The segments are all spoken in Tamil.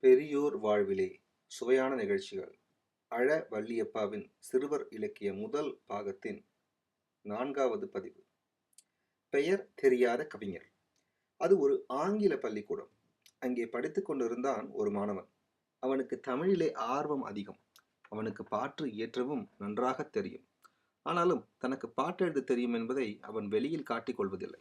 பெரியோர் வாழ்விலே சுவையான நிகழ்ச்சிகள். அழ வள்ளியப்பாவின் சிறுவர் இலக்கிய முதல் பாகத்தின் நான்காவது பதிவு. பெயர் தெரியாத கவிஞர். அது ஒரு ஆங்கில பள்ளிக்கூடம். அங்கே படித்துக் கொண்டிருந்தான் ஒரு மாணவன். அவனுக்கு தமிழிலே ஆர்வம் அதிகம். அவனுக்கு பாட்டு இயற்றவும் நன்றாக தெரியும். ஆனாலும் தனக்கு பாட்டு எழுத தெரியும் என்பதை அவன் வெளியில் காட்டிக் கொள்வதில்லை.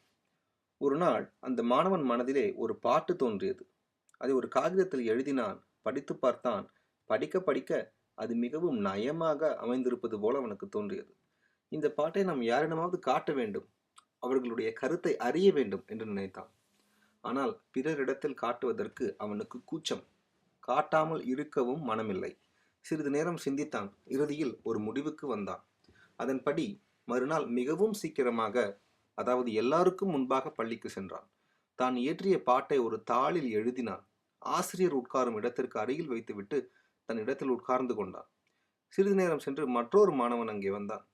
ஒரு நாள் அந்த மாணவன் மனதிலே ஒரு பாட்டு தோன்றியது. அதை ஒரு காகிதத்தில் எழுதினான். படித்து பார்த்தான். படிக்க படிக்க அது மிகவும் நயமாக அமைந்திருப்பது போல அவனுக்கு தோன்றியது. இந்த பாட்டை நாம் யாரிடமாவது காட்ட வேண்டும்? அவர்களுடைய கருத்தை அறிய வேண்டும் என்று நினைத்தான். ஆனால் பிறரிடத்தில் காட்டுவதற்கு அவனுக்கு கூச்சம். காட்டாமல் இருக்கவும் மனமில்லை. சிறிது நேரம் சிந்தித்தான். இறுதியில் ஒரு முடிவுக்கு வந்தான். அதன்படி மறுநாள் மிகவும் சீக்கிரமாக அதாவது எல்லாருக்கும் முன்பாக பள்ளிக்கு சென்றான். தான் இயற்றிய பாட்டை ஒரு தாளில் எழுதினான். ஆசிரியர் உட்காரும் இடத்திற்கு அருகில் வைத்துவிட்டு தன் இடத்தில் உட்கார்ந்து கொண்டான். சிறிது நேரம் சென்று மற்றொரு மாணவன் அங்கே வந்தான்.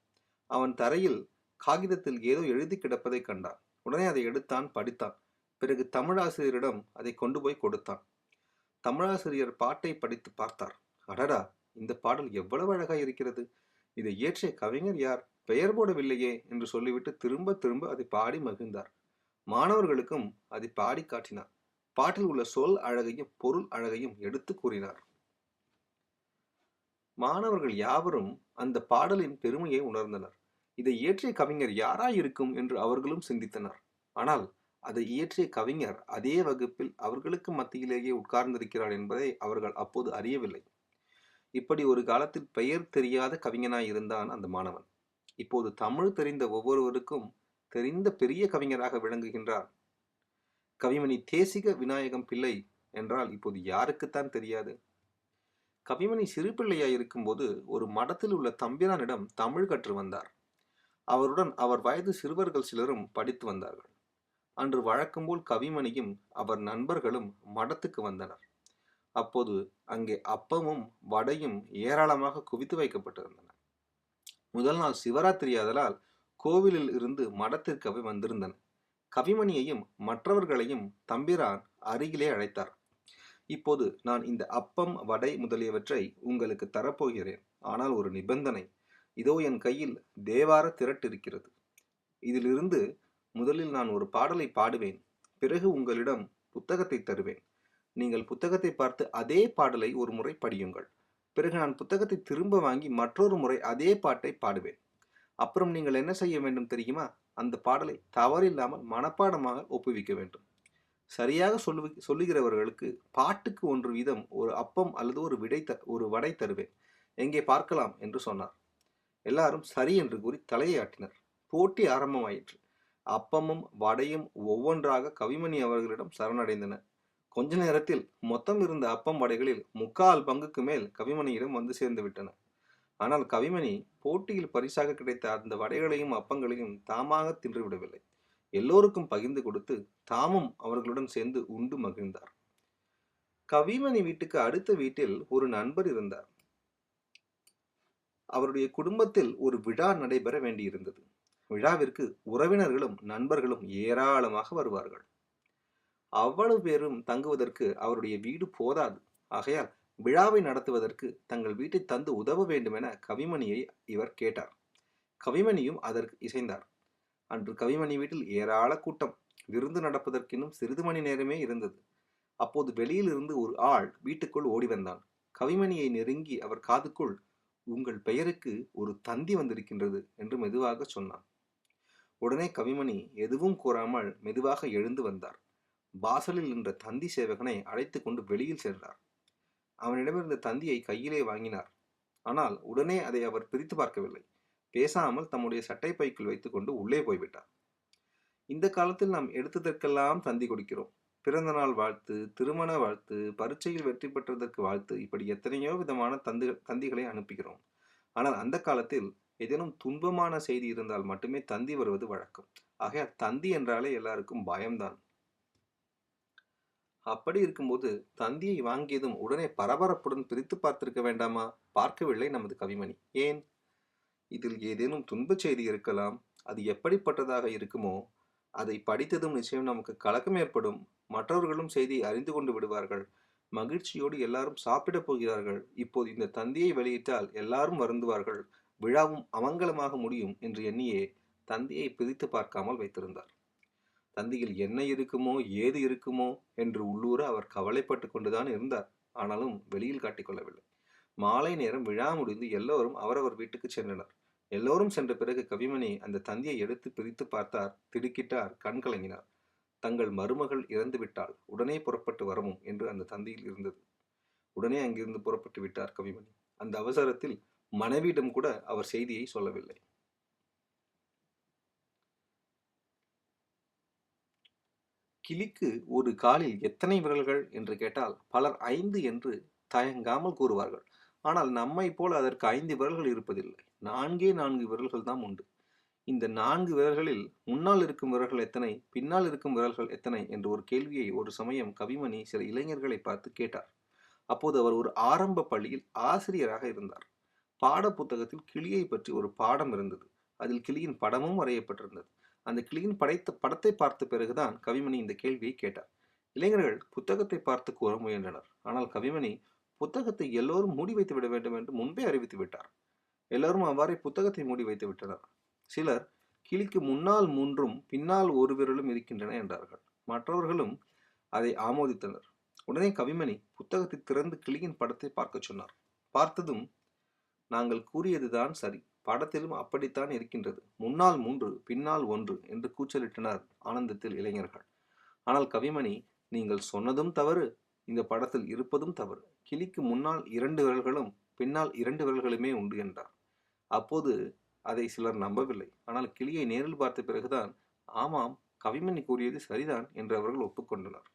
அவன் தரையில் காகிதத்தில் ஏதோ எழுதி கிடப்பதை கண்டான். உடனே அதை எடுத்தான் படித்தான். பிறகு தமிழாசிரியரிடம் அதை கொண்டு போய் கொடுத்தான். தமிழாசிரியர் பாட்டை படித்து பார்த்தார். அடடா! இந்த பாடல் எவ்வளவு அழகாய் இருக்கிறது. இதை இயற்றிய கவிஞர் யார்? பெயர் போடவில்லையே என்று சொல்லிவிட்டு திரும்ப திரும்ப அதை பாடி மகிழ்ந்தார். மாணவர்களுக்கும் அதை பாடி காட்டினார். பாட்டில் உள்ள சொல் அழகையும் பொருள் அழகையும் எடுத்து கூறினார். மாணவர்கள் யாவரும் அந்த பாடலின் பெருமையை உணர்ந்தனர். இதை இயற்றிய கவிஞர் யாராயிருக்கும் என்று அவர்களும் சிந்தித்தனர். ஆனால் அதை இயற்றிய கவிஞர் அதே வகுப்பில் அவர்களுக்கு மத்தியிலேயே உட்கார்ந்திருக்கிறார் என்பதை அவர்கள் அப்போது அறியவில்லை. இப்படி ஒரு காலத்தில் பெயர் தெரியாத கவிஞனாய் இருந்தான் அந்த மாணவன். இப்போது தமிழ் தெரிந்த ஒவ்வொருவருக்கும் தெரிந்த பெரிய கவிஞராக விளங்குகின்றார். கவிமணி தேசிக விநாயகம் பிள்ளை என்றால் இப்போது யாருக்குத்தான் தெரியாது? கவிமணி சிறுபிள்ளையாய் இருக்கும்போது ஒரு மடத்தில் உள்ள தம்பிரானிடம் தமிழ் கற்று வந்தார். அவருடன் அவர் வயது சிறுவர்கள் சிலரும் படித்து வந்தார்கள். அன்று வழக்கம்போல் கவிமணியும் அவர் நண்பர்களும் மடத்துக்கு வந்தனர். அப்போது அங்கே அப்பமும் வடையும் ஏராளமாக குவித்து வைக்கப்பட்டிருந்தன. முதல் நாள் சிவராத்திரி ஆதலால் கோவிலில் இருந்து மடத்திற்கு அவை வந்திருந்தன. கவிமணியையும் மற்றவர்களையும் தம்பிரான் அருகிலே அழைத்தார். இப்போது நான் இந்த அப்பம் வடை முதலியவற்றை உங்களுக்கு தரப்போகிறேன். ஆனால் ஒரு நிபந்தனை. இதோ என் கையில் தேவார திரட்டிருக்கிறது. இதிலிருந்து முதலில் நான் ஒரு பாடலை பாடுவேன். பிறகு உங்களிடம் புத்தகத்தை தருவேன். நீங்கள் புத்தகத்தை பார்த்து அதே பாடலை ஒரு முறை படியுங்கள். பிறகு நான் புத்தகத்தை திரும்ப வாங்கி மற்றொரு முறை அதே பாட்டை பாடுவேன். அப்புறம் நீங்கள் என்ன செய்ய வேண்டும் தெரியுமா? அந்த பாடலை தவறில்லாமல் மனப்பாடமாக ஒப்புவிக்க வேண்டும். சரியாக சொல்லு சொல்லுகிறவர்களுக்கு பாட்டுக்கு ஒன்று வீதம் ஒரு அப்பம் அல்லது ஒரு விடை த ஒரு வடை தருவேன். எங்கே பார்க்கலாம் என்று சொன்னார். எல்லாரும் சரி என்று கூறி தலையை ஆட்டினர். போட்டி ஆரம்பமாயிற்று. அப்பமும் வடையும் ஒவ்வொன்றாக கவிமணி அவர்களிடம் சரணடைந்தன. கொஞ்ச நேரத்தில் மொத்தம் இருந்த அப்பம் வடைகளில் முக்கால் பங்குக்கு மேல் கவிமணியிடம் வந்து சேர்ந்து விட்டன. ஆனால் கவிமணி போட்டியில் பரிசாக கிடைத்த அந்த வடைகளையும் அப்பங்களையும் தாமாக தின்றுவிடவில்லை. எல்லோருக்கும் பகிர்ந்து கொடுத்து தாமும் அவர்களுடன் சேர்ந்து உண்டு மகிழ்ந்தார். கவிமணி வீட்டுக்கு அடுத்த வீட்டில் ஒரு நண்பர் இருந்தார். அவருடைய குடும்பத்தில் ஒரு விழா நடைபெற வேண்டியிருந்தது. விழாவிற்கு உறவினர்களும் நண்பர்களும் ஏராளமாக வருவார்கள். அவ்வளவு பேரும் தங்குவதற்கு அவருடைய வீடு போதாது. ஆகையால் விழாவை நடத்துவதற்கு தங்கள் வீட்டை தந்து உதவ வேண்டுமென கவிமணியை இவர் கேட்டார். கவிமணியும் அதற்கு இசைந்தார். அன்று கவிமணி வீட்டில் ஏராள கூட்டம் விருந்து நடப்பதற்கினும் சிறிது மணி நேரமே இருந்தது. அப்போது வெளியில் இருந்து ஒரு ஆள் வீட்டுக்குள் ஓடி வந்தான். கவிமணியை நெருங்கி அவர் காதுக்குள் உங்கள் பெயருக்கு ஒரு தந்தி வந்திருக்கின்றது என்று மெதுவாக சொன்னான். உடனே கவிமணி எதுவும் கூறாமல் மெதுவாக எழுந்து வந்தார். வாசலில் நின்ற தந்தி சேவகனை அழைத்து கொண்டு வெளியில் சென்றார். அவனிடமிருந்த தந்தியை கையிலே வாங்கினார். ஆனால் உடனே அதை அவர் பிரித்து பார்க்கவில்லை. பேசாமல் தம்முடைய சட்டை பைக்குள் வைத்துக்கொண்டு உள்ளே போய்விட்டார். இந்த காலத்தில் நாம் எடுத்ததற்கெல்லாம் தந்தி கொடுக்கிறோம். பிறந்த நாள் வாழ்த்து திருமண வாழ்த்து பரீட்சையில் வெற்றி பெற்றதற்கு வாழ்த்து இப்படி எத்தனையோ விதமான தந்து தந்திகளை அனுப்புகிறோம். ஆனால் அந்த காலத்தில் ஏதேனும் துன்பமான செய்தி இருந்தால் மட்டுமே தந்தி வருவது வழக்கம். ஆக தந்தி என்றாலே எல்லாருக்கும் பயம்தான். அப்படி இருக்கும்போது தந்தியை வாங்கியதும் உடனே பரபரப்புடன் பிரித்து பார்த்திருக்க வேண்டாமா? பார்க்கவில்லை நமது கவிமணி. ஏன்? இதில் ஏதேனும் துன்பச் செய்தி இருக்கலாம். அது எப்படிப்பட்டதாக இருக்குமோ அதை படித்ததும் நிச்சயம் நமக்கு கலக்கம் ஏற்படும். மற்றவர்களும் செய்தியை அறிந்து கொண்டு விடுவார்கள். மகிழ்ச்சியோடு எல்லாரும் சாப்பிடப் போகிறார்கள். இப்போது இந்த தந்தியை வெளியிட்டால் எல்லாரும் வருந்துவார்கள். விழாவும் அமங்கலமாக முடியும் என்று எண்ணியே தந்தியை பிரித்து பார்க்காமல் வைத்திருந்தார். தந்தியில் என்ன இருக்குமோ ஏது இருக்குமோ என்று உள்ளூர அவர் கவலைப்பட்டு கொண்டுதான் இருந்தார். ஆனாலும் வெளியில் காட்டிக்கொள்ளவில்லை மாலை நேரம் விழா முடிந்து எல்லோரும் அவரவர் வீட்டுக்கு சென்றனர். எல்லோரும் சென்ற பிறகு கவிமணி அந்த தந்தியை எடுத்து பிரித்து பார்த்தார் திடுக்கிட்டார் கண் கலங்கினார். தங்கள் மருமகள் இறந்து விட்டால் உடனே புறப்பட்டு வரவும் என்று அந்த தந்தியில் இருந்தது. உடனே அங்கிருந்து புறப்பட்டு விட்டார் கவிமணி. அந்த அவசரத்தில் மனைவியிடம் கூட அவர் செய்தியை சொல்லவில்லை. கிளிக்கு ஒரு காலில் எத்தனை விரல்கள் என்று கேட்டால் பலர் ஐந்து என்று தயங்காமல் கூறுவார்கள். ஆனால் நம்மை போல் அதற்கு ஐந்து விரல்கள் இருப்பதில்லை. நான்கே நான்கு விரல்கள் தான் உண்டு. இந்த நான்கு விரல்களில் முன்னால் இருக்கும் விரல்கள் எத்தனை பின்னால் இருக்கும் விரல்கள் எத்தனை என்ற ஒரு கேள்வியை ஒரு சமயம் கவிமணி சில இளைஞர்களை பார்த்து கேட்டார். அப்போது அவர் ஒரு ஆரம்ப பள்ளியில் ஆசிரியராக இருந்தார். பாட புத்தகத்தில் கிளியை பற்றி ஒரு பாடம் இருந்தது. அதில் கிளியின் படமும் வரையப்பட்டிருந்தது. அந்த கிளியின் படைத்த படத்தை பார்த்த பிறகுதான் கவிமணி இந்த கேள்வியை கேட்டார். இளைஞர்கள் புத்தகத்தை பார்த்து கூற முயன்றனர். ஆனால் கவிமணி புத்தகத்தை எல்லோரும் மூடி வைத்து விட வேண்டும் என்று முன்பே அறிவித்து விட்டார். எல்லோரும் அவ்வாறே புத்தகத்தை மூடி வைத்து விட்டனர். சிலர் கிளிக்கு முன்னால் மூன்றும் பின்னால் ஒரு விரலும் இருக்கின்றன என்றார்கள். மற்றவர்களும் அதை ஆமோதித்தனர். உடனே கவிமணி புத்தகத்தை திறந்து கிளியின் படத்தை பார்க்க சொன்னார். பார்த்ததும் நாங்கள் கூறியதுதான் சரி. படத்திலும் அப்படித்தான் இருக்கின்றது. முன்னால் மூன்று பின்னால் ஒன்று என்று கூச்சலிட்டனர் ஆனந்தத்தில் இளைஞர்கள். ஆனால் கவிமணி நீங்கள் சொன்னதும் தவறு இந்த படத்தில் இருப்பதும் தவறு. கிளிக்கு முன்னால் இரண்டு விரல்களும் பின்னால் இரண்டு விரல்களுமே உண்டு என்றார். அப்போது அதை சிலர் நம்பவில்லை. ஆனால் கிளியை நேரில் பார்த்த பிறகுதான் ஆமாம் கவிமணி கூறியது சரிதான் என்று அவர்கள் ஒப்புக்கொண்டனர்.